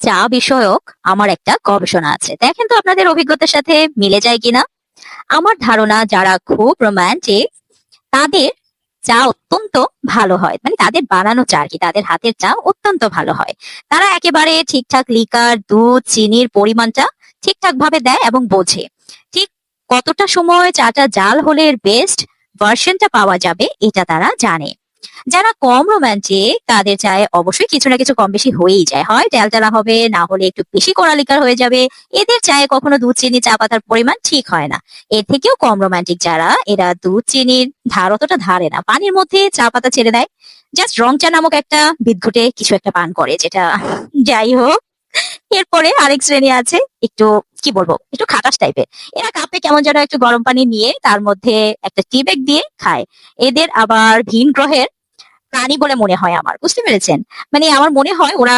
চা বিষয়ক আমার একটা গবেষণা আছে। দেখেন তো আপনাদের অভিজ্ঞতার সাথে মিলে যায় কিনা? আমার ধারণা, যারা খুব রোমান্টিক তাদের চা অত্যন্ত ভালো হয়। মানে তাদের বানানো চা কি, তাদের হাতের চা অত্যন্ত ভালো হয়। তারা একেবারে ঠিকঠাক লিকার, দুধ, চিনির পরিমাণটা ঠিকঠাক ভাবে দেয় এবং বোঝে। ঠিক কতটা সময় চাটা জাল হলে বেস্ট ভার্সনটা পাওয়া যাবে, এটা তারা জানে। যারা কম রোমান্টিক তাদের চায়ে অবশ্যই কিছু না কিছু কম বেশি হয়েই যায়। হয় টেলটেলা হবে, না হলে একটু বেশি কড়া লিকার হয়ে যাবে। এদের চায়ে কখনো দুধ চিনি, চা পাতার পরিমাণ ঠিক হয় না। এর থেকেও কম রোমান্টিক যারা, এরা দুধ চিনির ধার অতটা ধারে না। পানির মধ্যে চা পাতা ছেড়ে দেয়। জাস্ট রং চা নামক একটা বিদ্ঘুটে কিছু একটা পান করে, যেটা যাই হোক। এরপরে আরেক শ্রেণি আছে, একটু, কি বলব, একটু খাটাস টাইপের এরা। কাপে কেমন যেন একটু গরম পানি নিয়ে, তার মধ্যে একটা টি দিয়ে খায়। এদের আবার ভিন গ্রহের প্রাণী বলে মনে হয় আমার, বুঝতে পেরেছেন? মানে আমার মনে হয় ওরা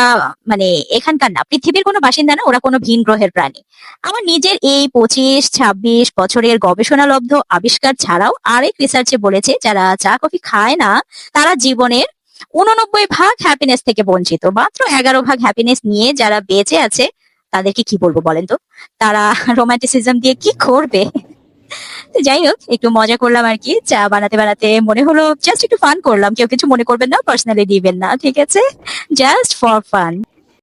মানে এখানকার না, পৃথিবীর কোনো বাসিন্দা না, ওরা কোনো ভিন গ্রহের প্রাণী। আমার নিজের এই পঁচিশ, ছাব্বিশ বছরের গবেষণালব্ধ আবিষ্কার ছাড়াও আরেক রিসার্চে বলেছে, যারা চা, কফি খায় না, তারা জীবনের উননব্বই ভাগ হ্যাপিনেস থেকে বঞ্চিত। মাত্র এগারো ভাগ হ্যাপিনেস নিয়ে যারা বেঁচে আছে, তাদেরকে কি বলব বলেন তো? তারা রোমান্টিসিজম দিয়ে কি করবে? তো যাই হোক একটু মজা করলাম আর কি। চা বানাতে বানাতে মনে হলো জাস্ট একটু ফান করলাম। কেউ কিছু মনে করবেন না পার্সোনালি দিবেন না, ঠিক আছে? Just for fun